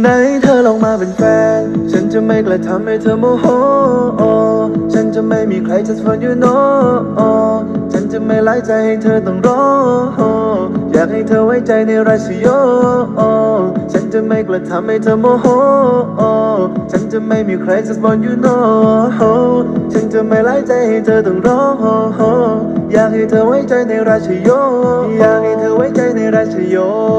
ไหนเธอลองมาเป็นแฟน ฉันจะไม่กระทำให้เธอโมโห ฉันจะไม่มีใคร just for you know ฉันจะไม่ไล่ใจให้เธอต้องรอ อยากให้เธอไว้ใจในราชโยฉันจะไม่กระทำให้เธอโมโห จะไม่มีใคร just for you know ฉันจะไม่ไล่ใจให้เธอต้องร้องอยากให้เธอไว้ใจในราชโย อยากให้เธอไว้ใจในราชโย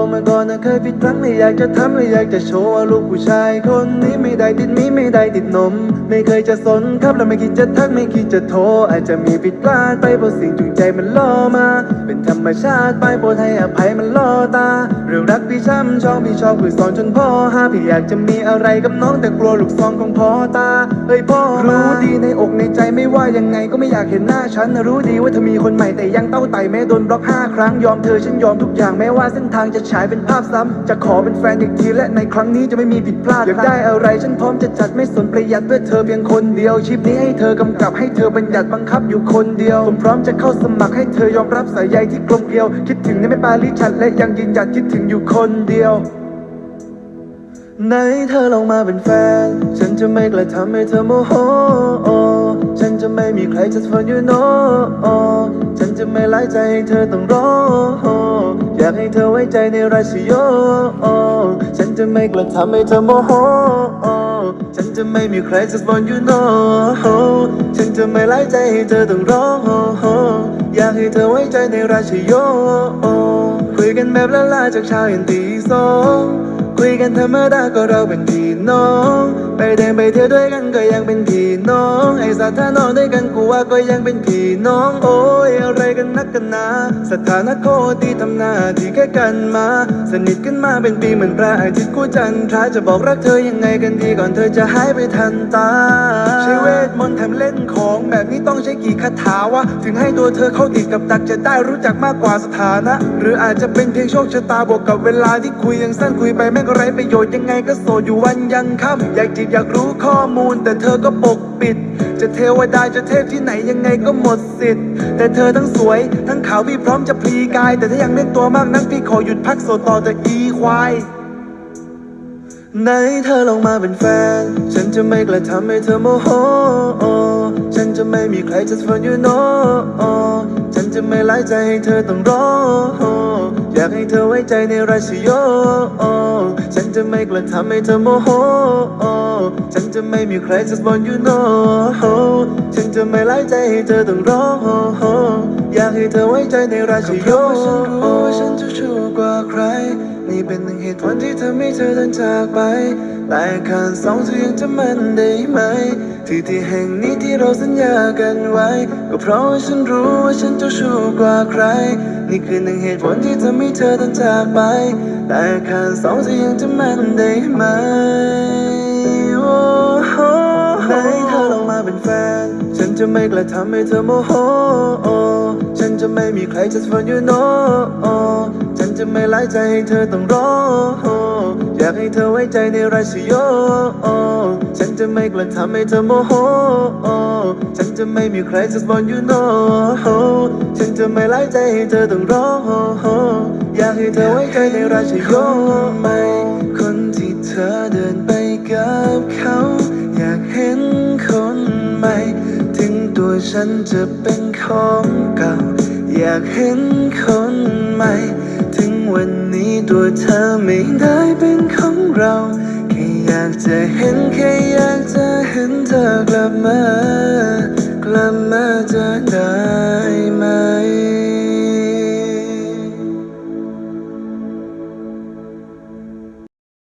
เมื่อก่อนนะเคยผิดพลั้งไม่อยากจะทำไม่อยากจะโชว์ว่าลูกผู้ชายคนนี้ไม่ได้ติดมีไม่ได้ติดนม ไม่เคยจะสนครับและไม่คิดจะทักไม่คิดจะโทร อาจจะมีผิดพลาดไปเพราะสิ่งจูงใจมันล่อมา เป็นธรรมชาติไปโปรดให้อภัยมันล่อตา รื่องรักพี่ช้ำชองพี่ชอบคือสอนจนพ่อห้าพี่อยากจะมีอะไรกับน้องแต่กลัวลูกซองของพ่อตาเฮ้ยพ่อรู้ดีน อกในใจไม่ว่ายังไงก็ไม่อยากเห็นหน้าฉันนะรู้ดีว่าเธอมีคนใหม่แต่ยังเต้าไต่แม้โดนบล็อกห้าครั้งยอมเธอฉันยอมทุกอย่างแม้ว่าเส้นทางจะฉายเป็นภาพซ้ำจะขอเป็นแฟนอีกทีและในครั้งนี้จะไม่มีผิดพลาดอยากได้อะไรฉันพร้อมจะจัดไม่สนประหยัดเพื่อเธอเพียงคนเดียวชีพนี้ให้เธอกำกับให้เธอบัญญัติบังคับอยู่คนเดียวผมพร้อมจะเข้าสมัครให้เธอยอมรับสายใยที่กลมเกลียว คิดถึงในไม่ปาลิชัดและยังยืนหยัดคิดถึงอยู่คนเดียวไหนเธอลองมาเป็นแฟน ฉันจะไม่กระทำให้เธอโมโห ฉันจะไม่มีใคร just for you know ฉันจะไม่ไล่ใจให้เธอต้องรออยากให้เธอไว้ใจในราชโยฉันจะไม่กระทำให้เธอโมโหฉันจะไม่มีใคร just for you know ฉันจะไม่ไล่ใจให้เธอต้องรออยากให้เธอไว้ใจในราชโยคุยกันแบบละลาจากเช้ายันตีสองคุยกันธรรมดาก็เราเป็นพี่น้อง ไปเดินไปเที่ยวด้วยกันก็ยังเป็นพี่น้อง ไอ้สัตว์ถ้านอนด้วยกันกูว่าก็ยังเป็นพี่น้อง โอ้ยอะไรกันนักกันนาสถานะโคตีทำหน้าที่แค่กันมา สนิทกันมาเป็นปีเหมือนพระอาทิตย์คู่จันทราจะบอกรักเธอยังไงกันดีก่อนเธอจะหายไปทันตา มเล่นของแบบนี้ต้องใช้กี่คาถาวะ ถึงให้ตัวเธอเข้าติดกับดักจะได้รู้จักมากกว่าสถานะ หรืออาจจะเป็นเพียงโชคชะตาบวกกับเวลาที่คุยยังสั้นคุยไปแม่งก็ไร้ประโยชน์ยังไงก็โสดอยู่วันยังค่ำอยากจีบอยากรู้ข้อมูล แต่เธอก็ปกปิด จะเทวดาจะเทพที่ไหนยังไงก็หมดสิทธิ์ แต่เธอทั้งสวย ทั้งขาวพี่พร้อมจะพลีกาย แต่ถ้ายังเล่นตัวมากนักพี่ขอหยุดพักโสดต่อแต่อีควาย ไหนเธอลองมาเป็นแฟน ฉันจะไม่กระทำให้เธอโมโห ฉันจะไม่มีใคร just for you know ฉันจะไม่ไล่ใจให้เธอต้องรอ อยากให้เธอไว้ใจในราชโย ฉันจะไม่กระทำให้เธอโมโห ฉันจะไม่มีใคร just for you know ฉันจะไม่ไล่ใจให้เธอต้องรออยากให้เธอไว้ใจในราชโยฉันรู้ว่าฉันจะชูกว่าใคร นี่เป็นหนึ่งเหตุผลที่ทำให้เธอเดินจากไปแต่ขาดสองเธอยังจะมันได้ไหม ที่ที่แห่งนี้ที่เราสัญญากันไว้ ก็เพราะว่าฉันรู้ว่าฉันเจะชูกว่าใคร นี่คือหนึ่งเหตุผลที่ทำให้เธอเดินจากไปแต่ขาดสองเธอยังจะมันได้ไหมโอ้โหไหนเธอลองมาเป็นแฟน จะไม่กระทำให้เธอโมโห ฉันจะไม่มีใคร just for you know ฉันจะไม่ไล่ใจให้เธอต้องรอ อยากให้เธอไว้ใจในราชโย ฉันจะไม่กระทำให้เธอโมโห ฉันจะไม่มีใคร just for you know ฉันจะไม่ไล่ใจให้เธอต้องรอ อยากให้เธอไว้ใจในราชโยไม่คนที่เธอเดินไปกับเขา ฉันจะเป็นของเก่า อยากเห็นคนใหม่ ถึงวันนี้ตัวเธอไม่ได้เป็นของเราแค่อยากจะเห็นแค่อยากจะเห็นเธอกลับมากลับมา